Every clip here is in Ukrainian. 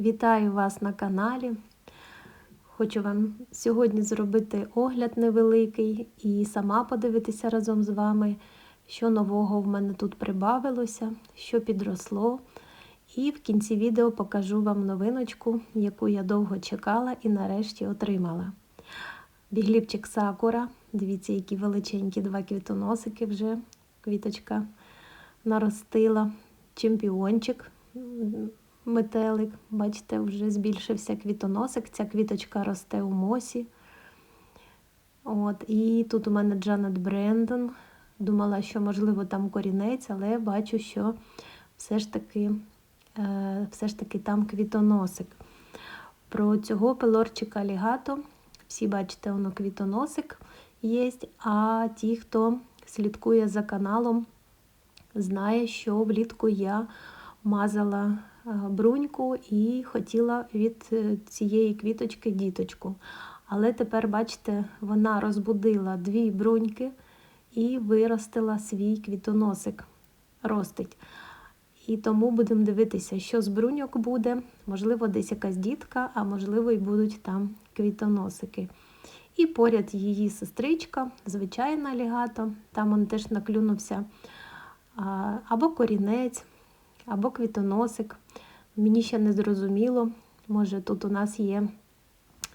Вітаю вас на каналі. Хочу вам сьогодні зробити огляд невеликий і сама подивитися разом з вами, що нового в мене тут прибавилося, що підросло. І в кінці відео покажу вам новиночку, яку я довго чекала і нарешті отримала. Бігліпчик Сакура. Дивіться, які величенькі два квітоносики вже квіточка наростила. Чемпіончик метелик. Бачите, вже збільшився квітоносик. Ця квіточка росте у мосі. От, І тут у мене Джанет Брендон. Думала, що, можливо, там корінець, але бачу, що все ж таки е, все ж таки там квітоносик. Про цього пелорчика лігато. Всі бачите, воно квітоносик є. А ті, хто слідкує за каналом, знає, що влітку я мазала бруньку і хотіла від е, цієї квіточки діточку. Але тепер, бачите, вона розбудила дві бруньки і виростила свій квітоносик. Ростить. І тому будемо дивитися, що з бруньок буде. Можливо, десь якась дітка, а можливо, і будуть там квітоносики. І поряд її сестричка, звичайна лігато, там він теж наклюнувся або корінець, або квітоносик. Мені ще не зрозуміло. Може, тут у нас є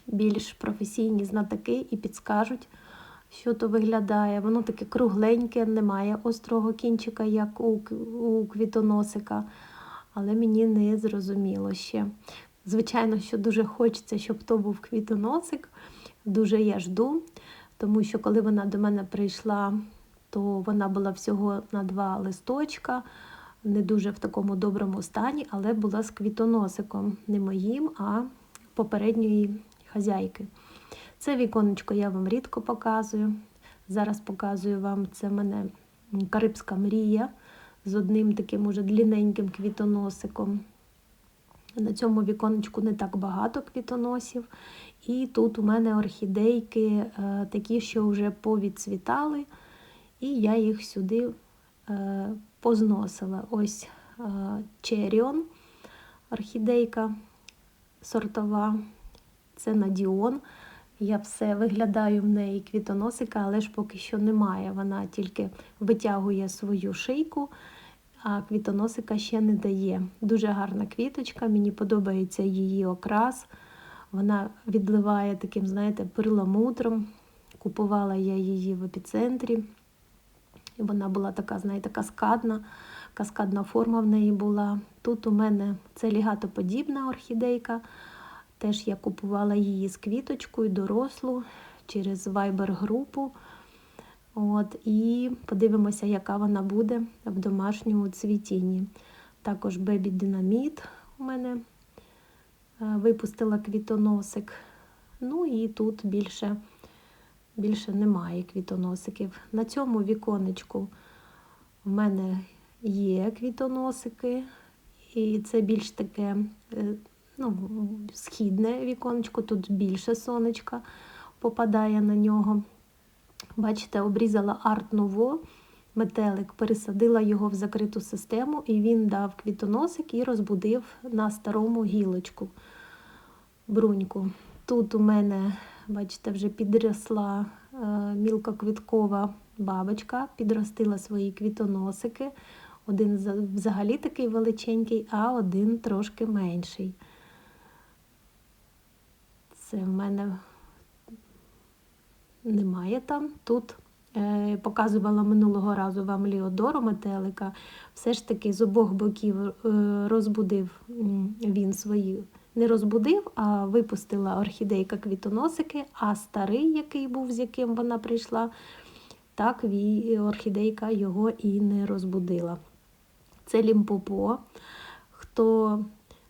більш професійні знатоки і підскажуть, що то виглядає. Воно таке кругленьке, немає острого кінчика, як у, квітоносика, але мені не зрозуміло ще. Звичайно, що дуже хочеться, щоб то був квітоносик. Дуже я жду, тому що коли вона до мене прийшла, то вона була всього на два листочка не дуже в такому доброму стані, але була з квітоносиком, не моїм, а попередньої хазяйки. Це віконечко я вам рідко показую. Зараз показую вам це в мене Карибська мрія з одним таким уже длінненьким квітоносиком. На цьому віконечку не так багато квітоносів. І тут у мене орхідейки е, такі, що вже повідцвітали, і я їх сюди е, позносила. Ось Черіон, орхідейка сортова, це Надіон. Я все виглядаю в неї квітоносика, але ж поки що немає. Вона тільки витягує свою шийку, а квітоносика ще не дає. Дуже гарна квіточка, мені подобається її окрас. Вона відливає таким, знаєте, перламутром. Купувала я її в епіцентрі. І вона була така, знаєте, каскадна, каскадна форма в неї була. Тут у мене це лігатоподібна орхідейка. Теж я купувала її з квіточкою, дорослу через Viber-групу. От, І подивимося, яка вона буде в домашньому цвітінні. Також Бебі Динаміт у мене е, випустила квітоносик. Ну і тут більше більше немає квітоносиків. На цьому віконечку в мене є квітоносики, і це більш таке е, ну, східне віконечко, тут більше сонечка попадає на нього. Бачите, обрізала арт ново, метелик, пересадила його в закриту систему, і він дав квітоносик і розбудив на старому гілочку бруньку. Тут у мене Бачите, вже підросла е, мілкоквіткова бабочка, підростила свої квітоносики. Один взагалі такий величенький, а один трошки менший. Це в мене немає там. Тут е, показувала минулого разу вам Ліодору метелика. Все ж таки з обох боків е, розбудив він свої не розбудив, а випустила орхідейка квітоносики, а старий, який був, з яким вона прийшла, так орхідейка його і не розбудила. Це лімпопо. Хто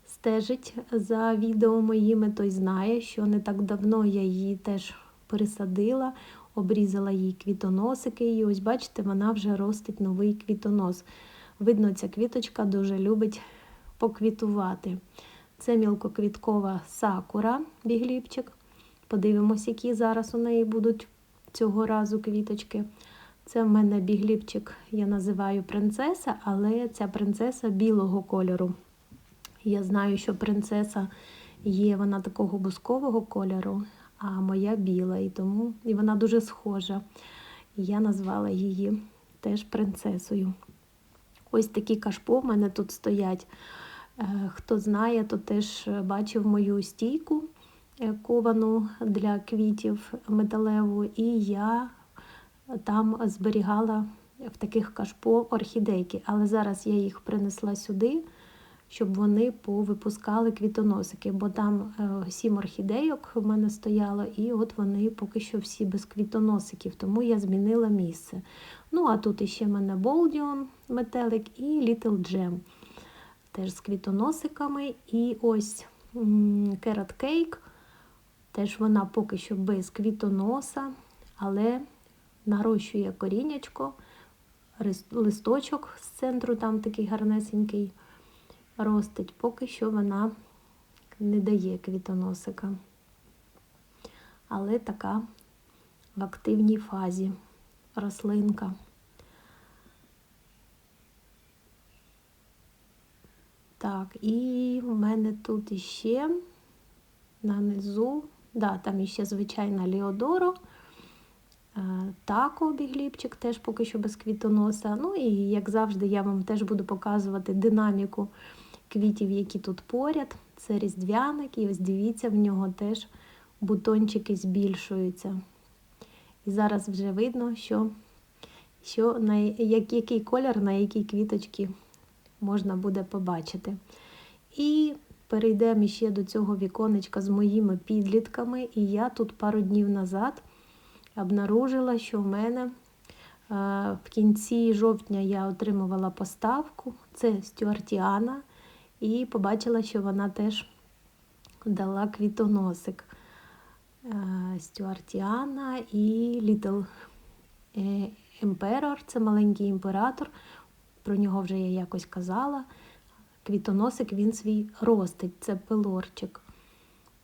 стежить за відео моїми, той знає, що не так давно я її теж пересадила, обрізала їй квітоносики, і ось, бачите, вона вже ростить новий квітонос. Видно, ця квіточка дуже любить поквітувати. Це мілкоквіткова сакура бігліпчик. Подивимось, які зараз у неї будуть цього разу квіточки. Це в мене бігліпчик, я називаю принцеса, але ця принцеса білого кольору. Я знаю, що принцеса є вона такого бускового кольору, а моя біла, і тому і вона дуже схожа. Я назвала її теж принцесою. Ось такі кашпо в мене тут стоять. Е, Хто знає, то теж бачив мою стійку е, ковану для квітів металеву, і я там зберігала в таких кашпо орхідейки. Але зараз я їх принесла сюди, щоб вони повипускали квітоносики, бо там е, сім орхідейок в мене стояло, і от вони поки що всі без квітоносиків, тому я змінила місце. Ну, а тут іще в мене Болдіон метелик і Little Gem. Теж з квітоносиками. І ось Carrot Cake. Теж вона поки що без квітоноса, але нарощує коріннячко, листочок з центру, там такий гарнесенький ростить, поки що вона не дає квітоносика. Але така в активній фазі рослинка. Так, і в мене тут іще на низу, да, там іще звичайна Ліодоро, е, тако бігліпчик теж поки що без квітоноса. Ну і, як завжди, я вам теж буду показувати динаміку квітів, які тут поряд. Це різдвяник, і ось дивіться, в нього теж бутончики збільшуються. І зараз вже видно, що що на як, який колір, на якій квіточки можна буде побачити. І перейдемо ще до цього віконечка з моїми підлітками. І я тут пару днів назад обнаружила, що в мене в кінці жовтня я отримувала поставку. Це Стюартіана. І побачила, що вона теж дала квітоносик. Стюартіана і Little Emperor, це маленький імператор. Про нього вже я якось казала. Квітоносик він свій ростить, це пилорчик.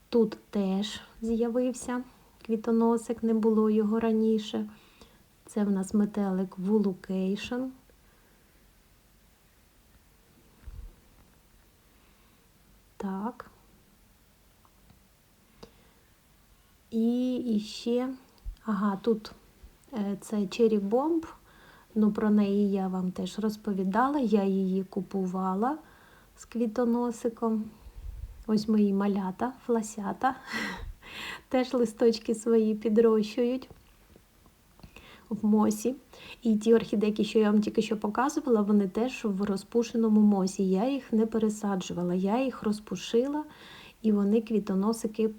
Тут теж з'явився квітоносик, не було його раніше. Це в нас метелик Вулукейшн. Так. І ще, ага, тут е, це Cherry Bomb. Ну, про неї я вам теж розповідала. Я її купувала з квітоносиком. Ось мої малята, фласята. Теж листочки свої підрощують в мосі. І ті орхідейки, що я вам тільки що показувала, вони теж в розпушеному мосі. Я їх не пересаджувала, я їх розпушила, і вони квітоносики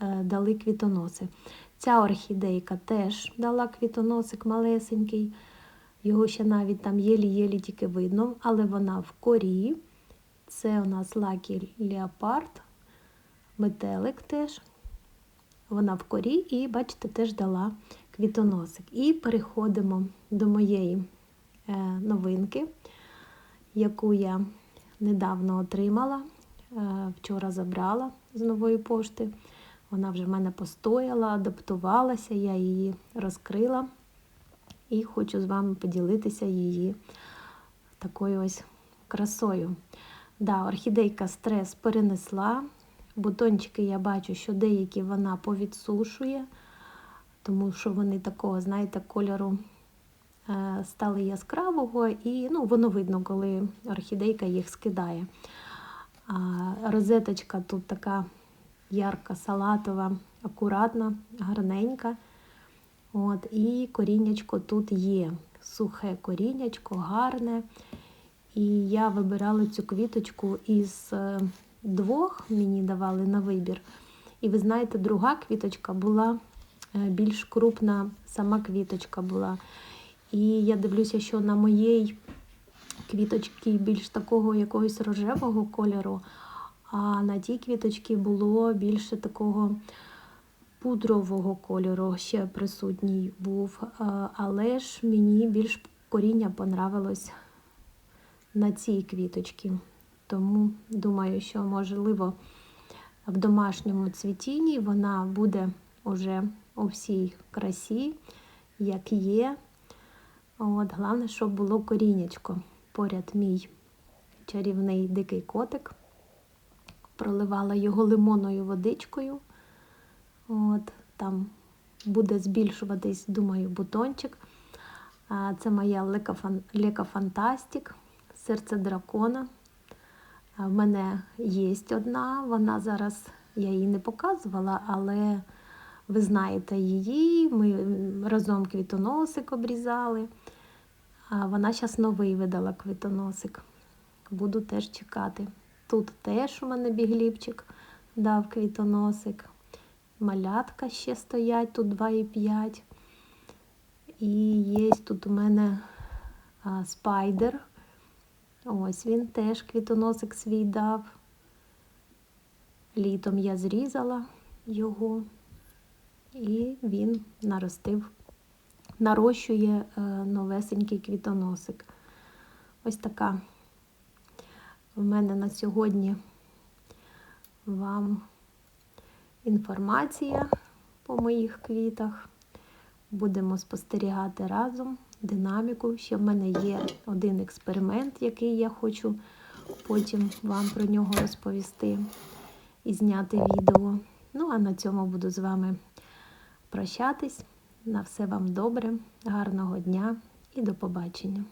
е, дали квітоноси. Ця орхідейка теж дала квітоносик малесенький. Його ще навіть там єлі-єлі тільки видно, але вона в корі. Це у нас Lucky Leopard, метелик теж. Вона в корі і, бачите, теж дала квітоносик. І переходимо до моєї е, новинки, яку я недавно отримала. Е, вчора забрала з нової пошти. Вона вже в мене постояла, адаптувалася, я її розкрила і хочу з вами поділитися її такою ось красою. Да, Орхідейка стрес перенесла. Бутончики я бачу, що деякі вона повідсушує, тому що вони такого, знаєте, кольору е, стали яскравого, і ну, воно видно, коли орхідейка їх скидає. А Розеточка тут така ярка, салатова, акуратна, гарненька. От, І коріннячко тут є. Сухе коріннячко, гарне. І я вибирала цю квіточку із е, двох, мені давали на вибір. І ви знаєте, друга квіточка була е, більш крупна, сама квіточка була. І я дивлюся, що на моїй квіточці більш такого якогось рожевого кольору, а на тій квіточці було більше такого пудрового кольору ще присутній був, але ж мені більш коріння понравилось на цій квіточці. Тому думаю, що, можливо, в домашньому цвітінні вона буде уже у всій красі, як є. От, Головне, щоб було коріннячко. Поряд мій чарівний дикий котик. проливала його лимонною водичкою. От, там буде збільшуватись, думаю, бутончик. Це моя Лека, Фан... Лека Фантастик, серце дракона. В мене є одна, вона зараз, я її не показувала, але ви знаєте її. Ми разом квітоносик обрізали. Вона зараз новий видала квітоносик. Буду теж чекати. Тут теж у мене бігліпчик дав квітоносик. Малятка ще стоять, тут 2,5. І є тут у мене а, спайдер. Ось він теж квітоносик свій дав. Літом я зрізала його, і він наростив, нарощує е, новесенький квітоносик. Ось така в мене на сьогодні вам інформація по моїх квітах. Будемо спостерігати разом динаміку. Ще в мене є один експеримент, який я хочу потім вам про нього розповісти і зняти відео. Ну, а на цьому буду з вами прощатись. На все вам добре, гарного дня і до побачення!